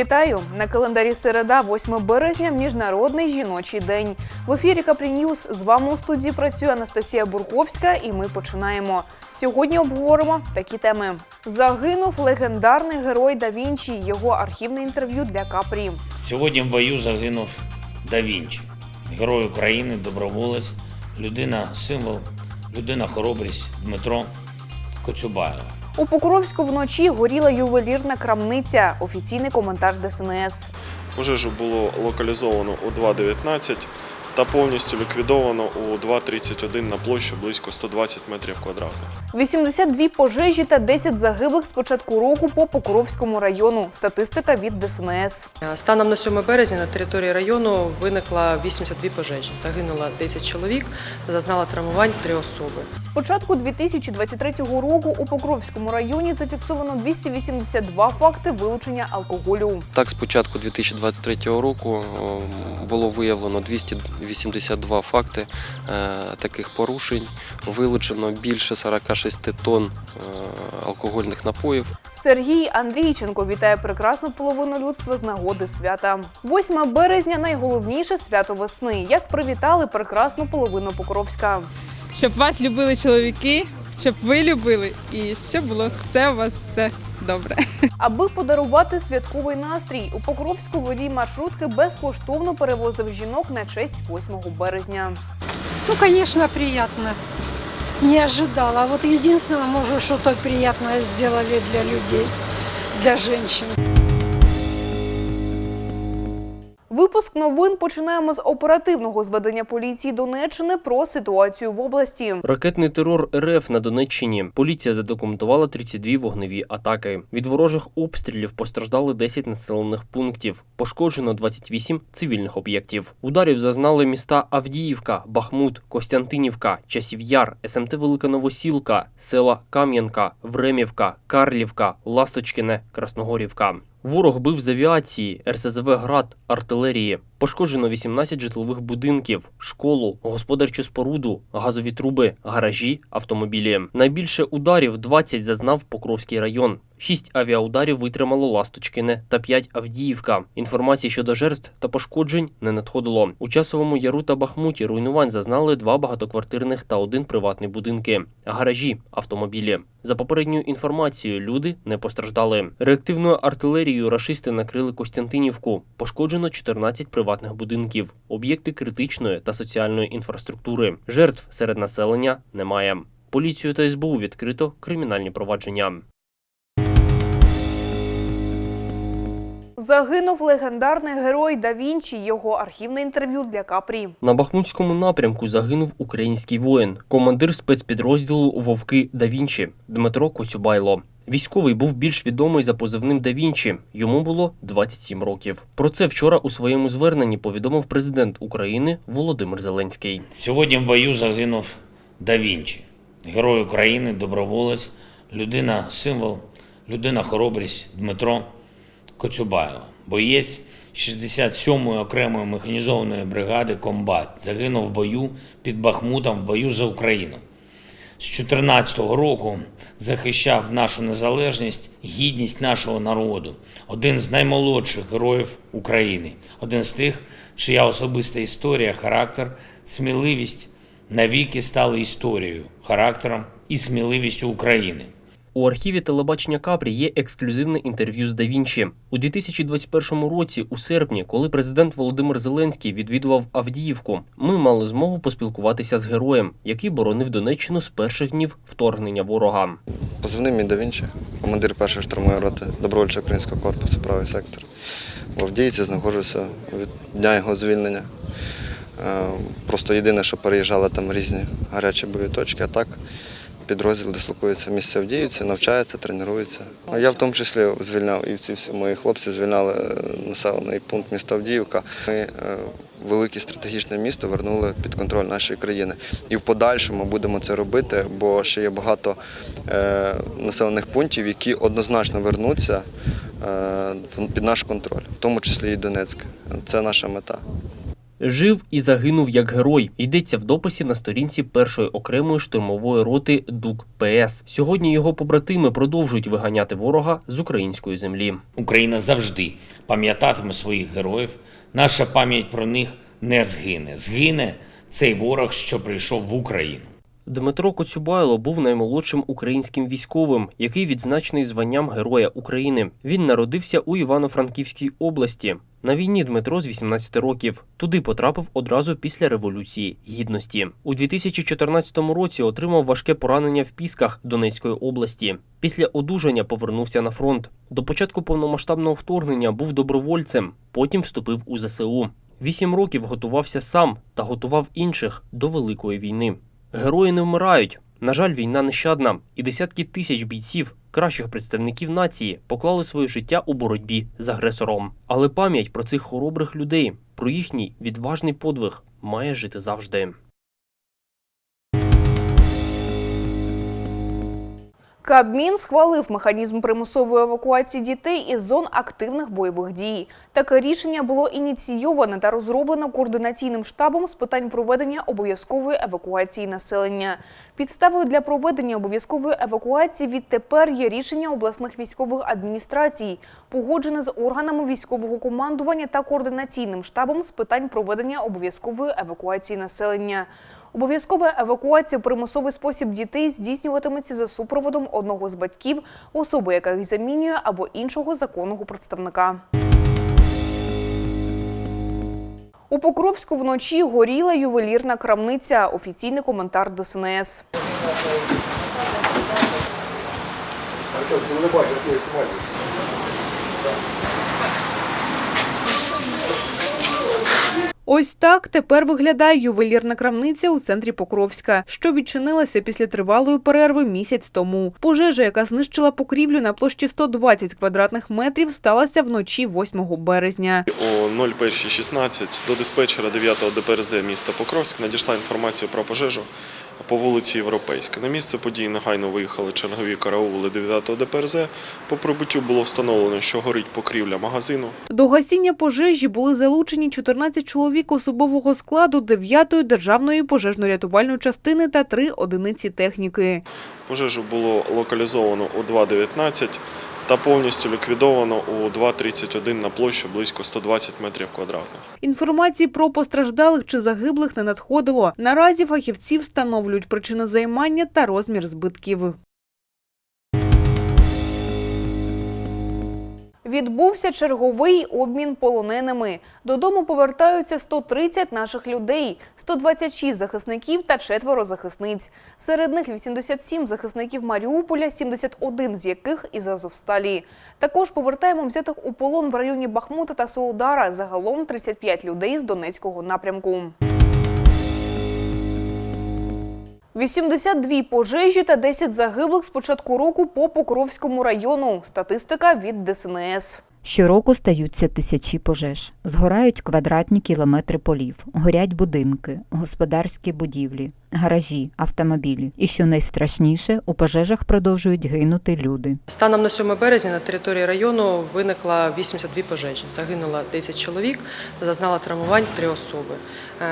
Вітаю на календарі середа, 8 березня, міжнародний жіночий день. В ефірі Капрі Ньюз з вами у студії працює Анастасія Бурковська, і ми починаємо. Сьогодні обговоримо такі теми: загинув легендарний герой Да Вінчі. Його архівне інтерв'ю для Капрі. Сьогодні в бою загинув Да Вінчі, герой України, доброволець, людина символ, людина хоробрість Дмитро Коцюбаєва. У Покровську вночі горіла ювелірна крамниця. Офіційний коментар ДСНС. Пожежу було локалізовано у 2.19 та повністю ліквідовано у 2.31 на площу близько 120 метрів квадратних. 82 пожежі та 10 загиблих з початку року по Покровському району. Статистика від ДСНС. Станом на 7 березня на території району виникла 82 пожежі. Загинуло 10 чоловік, зазнала травмувань 3 особи. З початку 2023 року у Покровському районі зафіксовано 282 факти вилучення алкоголю. Так, з початку 2023 року було виявлено 282 факти е, таких порушень. Вилучено більше 46 тонн е, алкогольних напоїв. Сергій Андрійченко вітає прекрасну половину людства з нагоди свята. 8 березня найголовніше свято весни. Як привітали прекрасну половину Покровська. щоб вас любили чоловіки, щоб ви любили і щоб було все у вас все добре. Аби подарувати святковий настрій, у Покровську водій маршрутки безкоштовно перевозив жінок на честь 8 березня. Ну, звісно, приємно. Не ожидала. Вот единственное, может, что-то приятное сделали для людей, для женщин. Випуск новин починаємо з оперативного зведення поліції Донеччини про ситуацію в області. Ракетний терор РФ на Донеччині. Поліція задокументувала 32 вогневі атаки. Від ворожих обстрілів постраждали 10 населених пунктів. Пошкоджено 28 цивільних об'єктів. Ударів зазнали міста Авдіївка, Бахмут, Костянтинівка, Часів'яр, СМТ Велика Новосілка, села Кам'янка, Времівка, Карлівка, Ласточкине, Красногорівка. Ворог бив з авіації, РСЗВ «Град», артилерії. Пошкоджено 18 житлових будинків, школу, господарчу споруду, газові труби, гаражі, автомобілі. Найбільше ударів 20 зазнав Покровський район. Шість авіаударів витримало Ласточкине та 5 Авдіївка. Інформації щодо жертв та пошкоджень не надходило. У часовому яру та Бахмуті руйнувань зазнали два багатоквартирних та один приватний будинки, гаражі, автомобілі. За попередньою інформацією, люди не постраждали. Реактивною артилерією рашисти накрили Костянтинівку. Пошкоджено 14 приватних будинків, об'єкти критичної та соціальної інфраструктури. Жертв серед населення немає. Поліцію та СБУ відкрито кримінальні провадження. Загинув легендарний герой Да Вінчі. Його архівне інтерв'ю для Капрі. На Бахмутському напрямку загинув український воїн, командир спецпідрозділу Вовки Да Вінчі Дмитро Коцюбайло. Військовий був більш відомий за позивним Да Вінчі. Йому було 27 років. Про це вчора у своєму зверненні повідомив президент України Володимир Зеленський. Сьогодні в бою загинув Да Вінчі, герой України, доброволець, людина символ, людина хоробрість Дмитро Коцюбаєва, боєць 67-ї окремої механізованої бригади Комбат. Загинув в бою під Бахмутом в бою за Україну. З 14 року захищав нашу незалежність, гідність нашого народу. Один з наймолодших героїв України, один з тих, чия особиста історія, характер, сміливість навіки стали історією, характером і сміливістю України. У архіві телебачення Капрі є ексклюзивне інтерв'ю з Да Вінчі. У 2021 році, у серпні, коли президент Володимир Зеленський відвідував Авдіївку, ми мали змогу поспілкуватися з героєм, який боронив Донеччину з перших днів вторгнення ворога. Позивний мій Да Вінчі, командир першої штурмової роти добровольчого українського корпусу, правий сектор. В Авдіївці знаходжуся від дня його звільнення. Е, Просто єдине, що переїжджали там різні гарячі бойові точки, а так підрозділ дислокується в місці Авдіївці, навчається, тренується. Я в тому числі звільняв, і ці всі мої хлопці звільняли е, населений пункт міста Авдіївка. Ми е, велике стратегічне місто вернули під контроль нашої країни. І в подальшому будемо це робити, бо ще є багато е, населених пунктів, які однозначно вернуться під наш контроль, в тому числі і Донецьк. Це наша мета. Жив і загинув як герой. Йдеться в дописі на сторінці першої окремої штурмової роти ДУК ПС. Сьогодні його побратими продовжують виганяти ворога з української землі. Україна завжди пам'ятатиме своїх героїв. Наша пам'ять про них не згине. Згине цей ворог, що прийшов в Україну. Дмитро Коцюбайло був наймолодшим українським військовим, який відзначений званням Героя України. Він народився у Івано-Франківській області. На війні Дмитро з 18 років. Туди потрапив одразу після Революції Гідності. У 2014 році отримав важке поранення в Пісках Донецької області. Після одужання повернувся на фронт. До початку повномасштабного вторгнення був добровольцем, потім вступив у ЗСУ. Вісім років готувався сам та готував інших до великої війни. Герої не вмирають. На жаль, війна нещадна, і десятки тисяч бійців, кращих представників нації, поклали своє життя у боротьбі з агресором. Але пам'ять про цих хоробрих людей, про їхній відважний подвиг має жити завжди. Кабмін схвалив механізм примусової евакуації дітей із зон активних бойових дій. Таке рішення було ініційоване та розроблено координаційним штабом з питань проведення обов'язкової евакуації населення. Підставою для проведення обов'язкової евакуації відтепер є рішення обласних військових адміністрацій, погоджене з органами військового командування та координаційним штабом з питань проведення обов'язкової евакуації населення. Обов'язкова евакуація в примусовий спосіб дітей здійснюватиметься за супроводом одного з батьків, особи, яка їх замінює, або іншого законного представника. У Покровську вночі горіла ювелірна крамниця. Офіційний коментар ДСНС. Ось так тепер виглядає ювелірна крамниця у центрі Покровська, що відчинилася після тривалої перерви місяць тому. Пожежа, яка знищила покрівлю на площі 120 квадратних метрів, сталася вночі 8 березня. О 01.16 до диспетчера 9-го ДПРЗ міста Покровськ надійшла інформація про пожежу по вулиці Європейська. На місце події негайно виїхали чергові караули 9-го ДПРЗ. По прибуттю було встановлено, що горить покрівля магазину. До гасіння пожежі були залучені 14 чоловік особового складу 9-ї державної пожежно-рятувальної частини та 3 одиниці техніки. Пожежу було локалізовано у 2.19 та повністю ліквідовано у 2.31 на площу близько 120 метрів квадратних. Інформації про постраждалих чи загиблих не надходило. Наразі фахівці встановлюють причини займання та розмір збитків. Відбувся черговий обмін полоненими. Додому повертаються 130 наших людей, 126 захисників та четверо захисниць. Серед них 87 захисників Маріуполя, 71 з яких із Азовсталі. Також повертаємо взятих у полон в районі Бахмута та Солодара. Загалом 35 людей з Донецького напрямку. 82 пожежі та 10 загиблих з початку року по Покровському району. Статистика від ДСНС. Щороку стаються тисячі пожеж. Згорають квадратні кілометри полів, горять будинки, господарські будівлі, гаражі, автомобілі. І що найстрашніше, у пожежах продовжують гинути люди. Станом на 7 березня на території району виникла 82 пожежі. Загинуло 10 чоловік, зазнала травмувань 3 особи.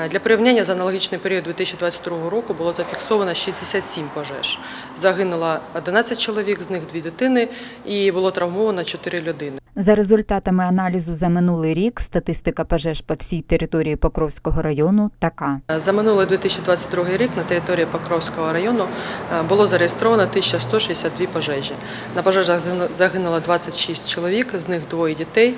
Е, Для порівняння за аналогічний період 2022 року було зафіксовано 67 пожеж. Загинуло 11 чоловік, з них 2 дитини, і було травмовано 4 людини. За результатами аналізу за минулий рік статистика пожеж по всій території Покровського району така. За минулий 2022 рік на території Покровського району е, було зареєстровано 1162 пожежі. На пожежах загинуло 26 чоловік, з них двоє дітей.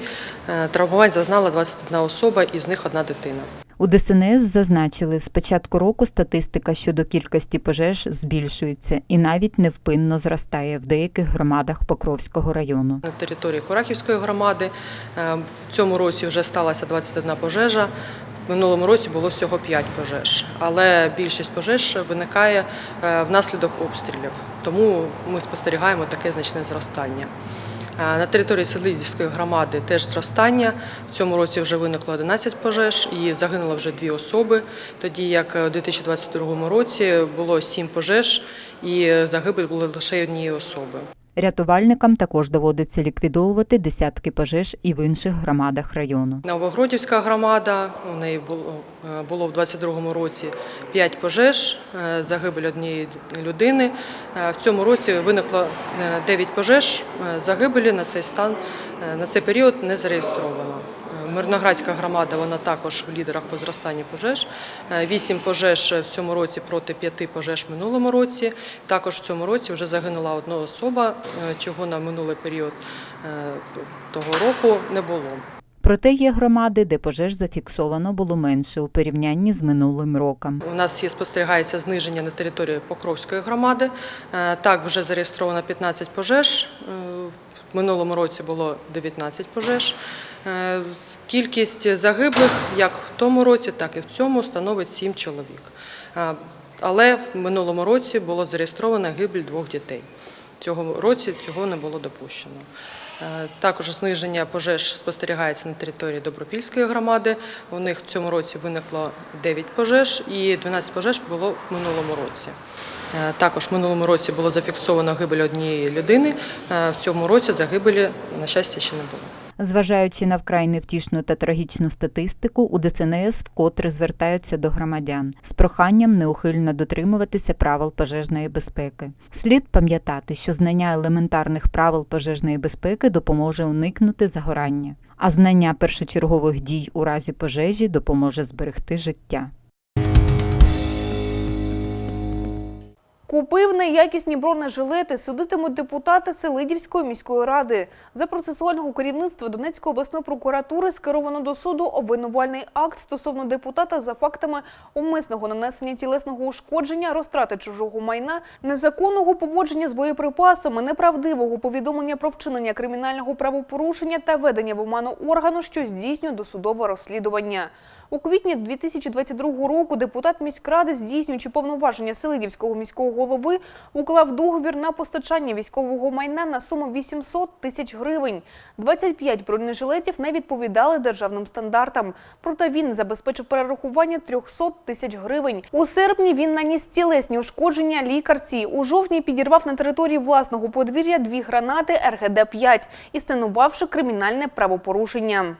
Е, Травмувань зазнала 21 особа, із них одна дитина. У ДСНС зазначили, з початку року статистика щодо кількості пожеж збільшується і навіть невпинно зростає в деяких громадах Покровського району. На території Курахівської громади е, в цьому році вже сталася 21 пожежа. В минулому році було всього 5 пожеж, але більшість пожеж виникає е, внаслідок обстрілів. Тому ми спостерігаємо таке значне зростання. Е, На території Селидівської громади теж зростання. В цьому році вже виникло 11 пожеж і загинуло вже дві особи. Тоді як у 2022 році було 7 пожеж і загибель були лише однієї особи. Рятувальникам також доводиться ліквідовувати десятки пожеж і в інших громадах району. Новогродівська громада, у неї було, е, в 22-му році 5 пожеж, е, загибель однієї людини. Е, В цьому році виникло 9 пожеж, загибелі на цей стан, на цей період не зареєстровано. Мирноградська громада, вона також в лідерах по зростанні пожеж. Е, Вісім пожеж в цьому році проти п'яти пожеж в минулому році. Також в цьому році вже загинула одна особа, е, чого на минулий період е, того року не було. Проте є громади, де пожеж зафіксовано було менше у порівнянні з минулим роком. У нас є спостерігається зниження на території Покровської громади. Так, вже зареєстровано 15 пожеж. Минулому році було 19 пожеж. Е, Кількість загиблих як в тому році, так і в цьому становить 7 чоловік. Е, Але в минулому році було зареєстровано гибель двох дітей. Цього році цього не було допущено. Е, Також зниження пожеж спостерігається на території Добропільської громади. У них в цьому році виникло 9 пожеж і 12 пожеж було в минулому році. Е, Також в минулому році було зафіксовано гибель однієї людини. Е, В цьому році загибелі, на щастя, ще не було. Зважаючи на вкрай невтішну та трагічну статистику, у ДСНС вкотре звертаються до громадян з проханням неухильно дотримуватися правил пожежної безпеки. Слід пам'ятати, що знання елементарних правил пожежної безпеки допоможе уникнути загорання, а знання першочергових дій у разі пожежі допоможе зберегти життя. Купив неякісні бронежилети, судитимуть депутати Селидівської міської ради. За процесуального керівництва Донецької обласної прокуратури скеровано до суду обвинувальний акт стосовно депутата за фактами умисного нанесення тілесного ушкодження, розтрати чужого майна, незаконного поводження з боєприпасами, неправдивого повідомлення про вчинення кримінального правопорушення та ведення в оману органу, що здійснює досудове розслідування. У квітні 2022 року депутат міськради, здійснюючи повноваження Селидівського міського голови, уклав договір на постачання військового майна на суму 800 тисяч гривень. 25 бронежилетів не відповідали державним стандартам. Проте він забезпечив перерахування 300 тисяч гривень. У серпні він наніс тілесні ушкодження лікарці. У жовтні підірвав на території власного подвір'я дві гранати РГД-5, інсценувавши кримінальне правопорушення.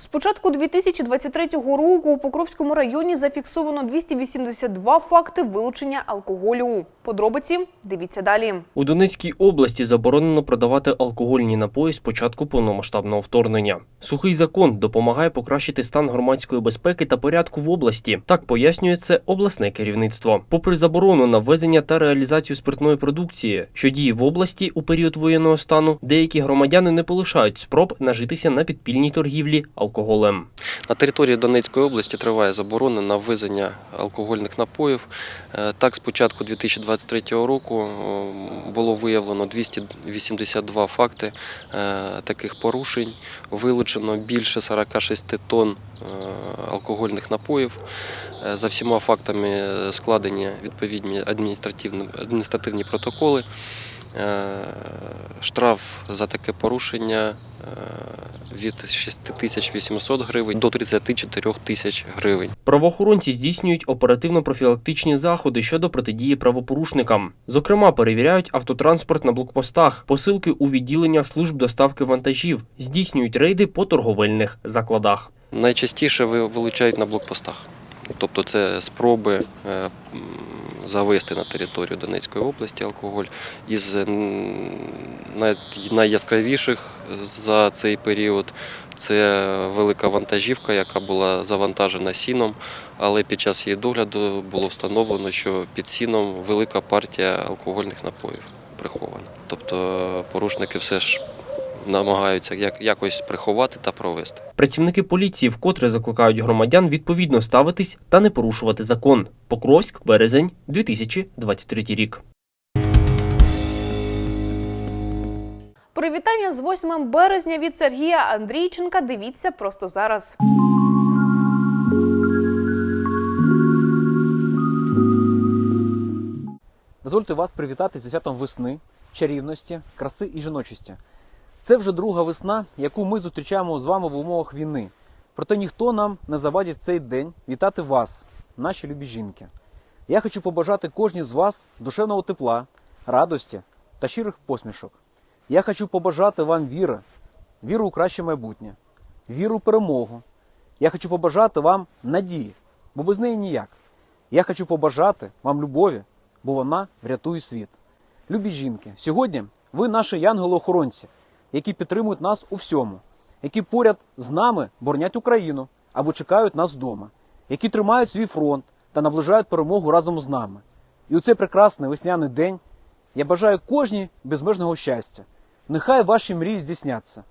З початку 2023 року у Покровському районі зафіксовано 282 факти вилучення алкоголю. Подробиці дивіться далі. У Донецькій області заборонено продавати алкогольні напої з початку повномасштабного вторгнення. Сухий закон допомагає покращити стан громадської безпеки та порядку в області. Так пояснює це обласне керівництво. Попри заборону на ввезення та реалізацію спиртної продукції, що діє в області у період воєнного стану, деякі громадяни не полишають спроб нажитися на підпільній торгівлі алкоголем. На території Донецької області триває заборона на ввезення алкогольних напоїв. Е, Так, з початку 2023 року було виявлено 282 факти е, таких порушень. Вилучено більше 46 тонн е, алкогольних напоїв. За всіма фактами складені відповідні адміністративні протоколи. Е, Штраф за таке порушення е, від 6800 гривень до 34 тисяч гривень. Правоохоронці здійснюють оперативно-профілактичні заходи щодо протидії правопорушникам. Зокрема, перевіряють автотранспорт на блокпостах, посилки у відділеннях служб доставки вантажів, здійснюють рейди по торговельних закладах. Найчастіше вилучають на блокпостах. Тобто це спроби е, завести на територію Донецької області алкоголь. Із найяскравіших за цей період це велика вантажівка, яка була завантажена сіном, але під час її догляду було встановлено, що під сіном велика партія алкогольних напоїв прихована. Тобто порушники все ж намагаються як- якось приховати та провести. Працівники поліції вкотре закликають громадян відповідно ставитись та не порушувати закон. Покровськ, березень, 2023 рік. Привітання з 8 березня від Сергія Андрійченка. Дивіться просто зараз. Дозвольте вас привітати зі святом весни, чарівності, краси і жіночості. Це вже друга весна, яку ми зустрічаємо з вами в умовах війни. Проте ніхто нам не завадить цей день вітати вас, наші любі жінки. Я хочу побажати кожній з вас душевного тепла, радості та щирих посмішок. Я хочу побажати вам віри, віру у краще майбутнє, віру у перемогу. Я хочу побажати вам надії, бо без неї ніяк. Я хочу побажати вам любові, бо вона врятує світ. Любі жінки, сьогодні ви наші янголи-охоронці, які підтримують нас у всьому, які поряд з нами боронять Україну або чекають нас вдома, які тримають свій фронт та наближають перемогу разом з нами. І у цей прекрасний весняний день я бажаю кожній безмежного щастя. Нехай ваші мрії здійсняться,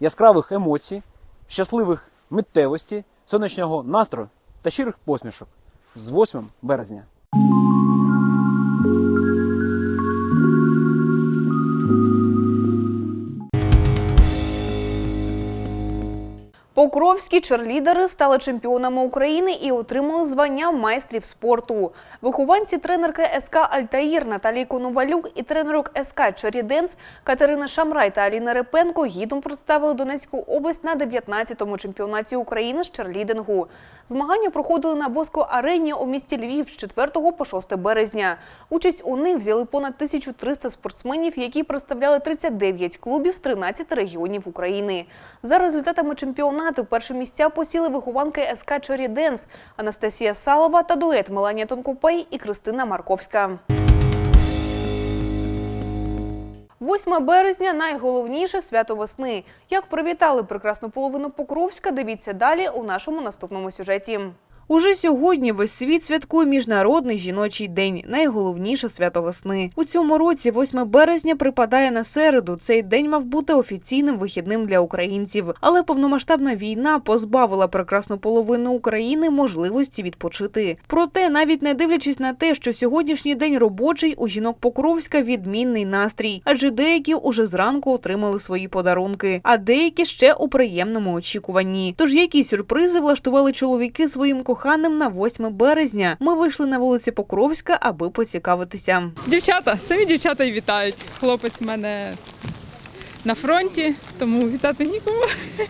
яскравих емоцій, щасливих миттєвостей, сонячного настрою та щирих посмішок з 8 березня. Покровські черлідери стали чемпіонами України і отримали звання майстрів спорту. Вихованці тренерки СК Альтаїр Наталії Коновалюк і тренерок СК Черіденс Катерина Шамрай та Аліна Репенко гідом представили Донецьку область на 19-му чемпіонаті України з черлідингу. Змагання проходили на Боско арені у місті Львів з 4 по 6 березня. Участь у них взяли понад 1300 спортсменів, які представляли 39 клубів з 13 регіонів України. За результатами чемпіонату перші місця посіли вихованки СК Черіденс Анастасія Салова та дует Меланія Тонкопей і Кристина Марковська. 8 березня найголовніше свято весни. Як привітали прекрасну половину Покровська, дивіться далі у нашому наступному сюжеті. Уже сьогодні весь світ святкує міжнародний жіночий день, найголовніше свято весни. У цьому році, 8 березня, припадає на середу. Цей день мав бути офіційним вихідним для українців, але повномасштабна війна позбавила прекрасну половину України можливості відпочити. Проте, навіть не дивлячись на те, що сьогоднішній день робочий, у жінок Покровська відмінний настрій, адже деякі уже зранку отримали свої подарунки, а деякі ще у приємному очікуванні. Тож які сюрпризи влаштували чоловіки своїм коханим на 8 березня? Ми вийшли на вулиці Покровська, аби поцікавитися. Дівчата, самі дівчата і вітають. Хлопець в мене на фронті, тому вітати нікому.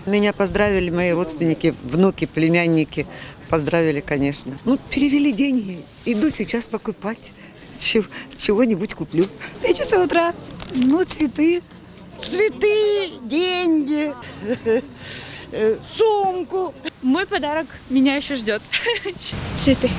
Меня поздравили мои родственники, внуки, племянники. Поздравили, конечно. Ну, перевели деньги. Иду сейчас покупать. Чего- Чего-нибудь куплю. Три часа утра. Ну, цветы. Цветы, деньги, э, сумку. Мой подарок меня еще ждет. Цветы.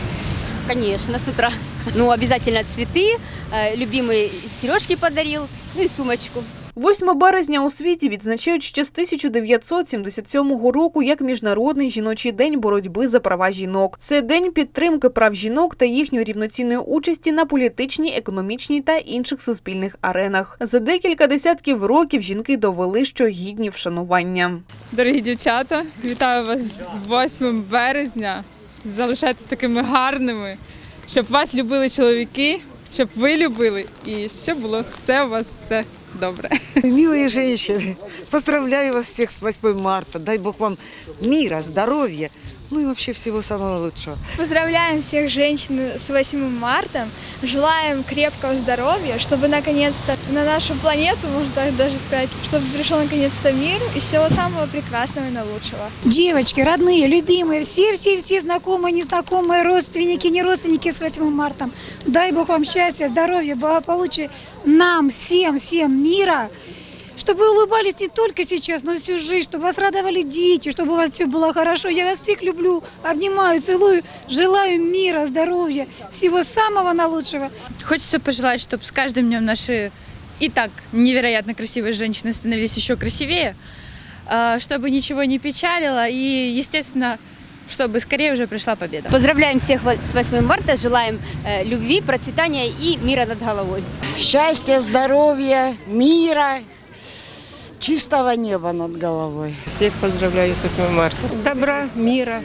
Конечно, с утра. Ну, обязательно цветы. Э, Любимый сережки подарил. Ну и сумочку. 8 березня у світі відзначають ще з 1977 року як Міжнародний жіночий день боротьби за права жінок. Це день підтримки прав жінок та їхньої рівноцінної участі на політичній, економічній та інших суспільних аренах. За декілька десятків років жінки довели, що гідні вшанування. Дорогі дівчата, вітаю вас з 8 березня. Залишайтесь такими гарними, щоб вас любили чоловіки, щоб ви любили і щоб було все у вас все добре. Милые женщины, поздравляю вас всех с 8 марта. Дай Бог вам мира, здоровья, ну и вообще всего самого лучшего. Поздравляем всех женщин с 8 марта. Желаем крепкого здоровья, чтобы наконец-то на нашу планету, можно так даже сказать, чтобы пришел наконец-то мир и всего самого прекрасного и наилучшего. Девочки, родные, любимые, все-все-все знакомые, незнакомые, родственники, не родственники с 8 марта. Дай Бог вам счастья, здоровья, благополучия, нам всем, всем мира. Чтобы вы улыбались не только сейчас, но и всю жизнь, чтобы вас радовали дети, чтобы у вас все было хорошо. Я вас всех люблю, обнимаю, целую, желаю мира, здоровья, всего самого наилучшего. Хочется пожелать, чтобы с каждым днем наши и так невероятно красивые женщины становились еще красивее, а, чтобы ничего не печалило и, естественно, чтобы скорее уже пришла победа. Поздравляем всех с 8 марта, желаем э, любви, процветания и мира над головой. Счастья, здоровья, мира, чистого неба над головой. Всех поздравляю с 8 марта. Добра, мира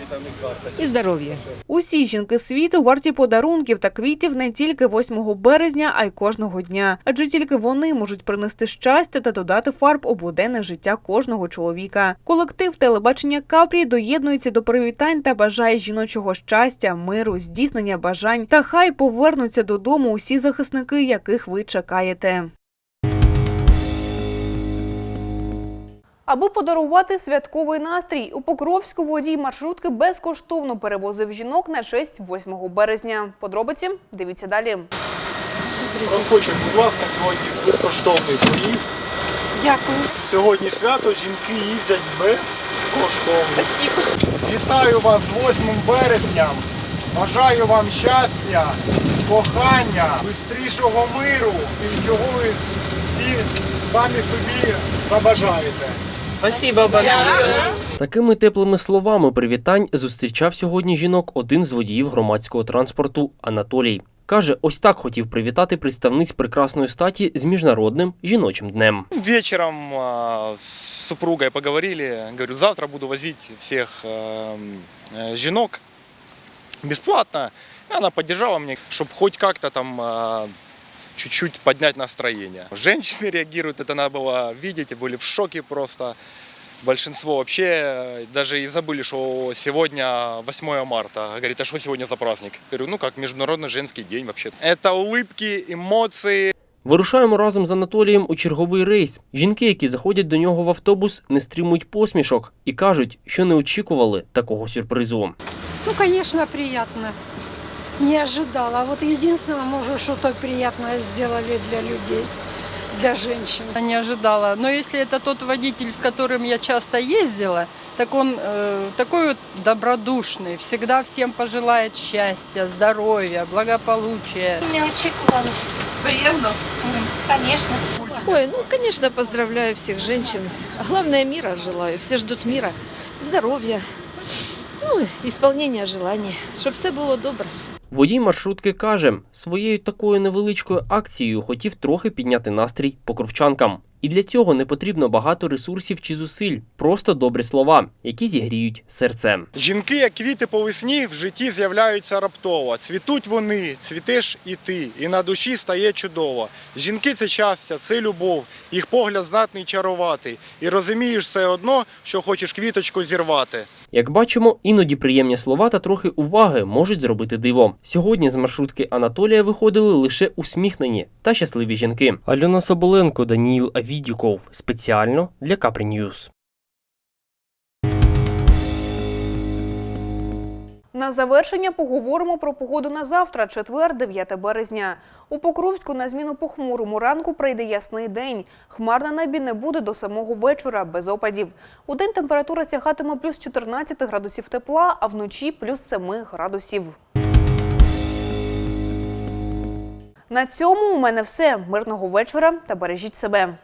и здоровья. Усі жінки світу варті подарунків та квітів не тільки 8 березня, а й кожного дня. Адже тільки вони можуть принести щастя та додати фарб у буденне життя кожного чоловіка. Колектив телебачення Капрі доєднується до привітань та бажає жіночого щастя, миру, здійснення бажань. Та хай повернуться додому усі захисники, яких ви чекаєте. Аби подарувати святковий настрій, у Покровську водій маршрутки безкоштовно перевозив жінок на честь 8 березня. Подробиці дивіться далі. Проходьте, будь ласка, сьогодні безкоштовний проїзд. Дякую. Сьогодні свято, жінки їздять безкоштовно. Вітаю вас з 8 березням. Бажаю вам щастя, кохання, швидшого миру і чого ви всі самі собі забажаєте. Спасибо большое. Такими теплими словами привітань зустрічав сьогодні жінок один з водіїв громадського транспорту Анатолій. Каже, ось так хотів привітати представниць прекрасної статі з міжнародним жіночим днем. Вечером а, с супругой поговорили. Говорю, завтра буду возить всех э, э, женок бесплатно. И она поддержала мне, чтобы хоть как-то там а, чуть-чуть поднять настроение. Женщины реагируют, это надо было видеть, и были в шоке просто. Большинство вообще э, даже и забыли, что сегодня 8 марта. Говорит, а что сегодня за праздник? Говорю, ну как Международный женский день вообще. Это улыбки, эмоции, Вирушаємо разом з Анатолієм у черговий рейс. Жінки, які заходять до нього в автобус, не стримують посмішок і кажуть, що не очікували такого сюрпризу. Ну, конечно, приятно. Не ожидала. А вот единственное, может, что-то приятное сделали для людей, для женщин. Не ожидала. Но если это тот водитель, с которым я часто ездила, так он э, такой вот добродушный, всегда всем пожелает счастья, здоровья, благополучия. Не очікувала. Приємно. Конечно. Ой, ну, конечно, поздравляю всех женщин. А Главное, мира желаю. Все ждут мира, здоровья, ну, исполнения желаний, щоб все було добре. Водій маршрутки каже, своєю такою невеличкою акцією хотів трохи підняти настрій покровчанкам. І для цього не потрібно багато ресурсів чи зусиль, просто добрі слова, які зігріють серце. Жінки, як квіти по весні, в житті з'являються раптово. Цвітуть вони, цвітеш і ти, і на душі стає чудово. Жінки це щастя, це любов, їх погляд здатний чарувати. І розумієш все одно, що хочеш квіточку зірвати. Як бачимо, іноді приємні слова та трохи уваги можуть зробити диво. Сьогодні з маршрутки Анатолія виходили лише усміхнені та щасливі жінки. Альона Соболенко, Даніїл Авідіков спеціально для Капрі Ньюз. На завершення поговоримо про погоду на завтра, четвер, 9 березня. У Покровську на зміну похмурому ранку прийде ясний день. Хмар на небі не буде до самого вечора, без опадів. У день температура сягатиме плюс 14 градусів тепла, а вночі плюс 7 градусів. На цьому у мене все. Мирного вечора та бережіть себе.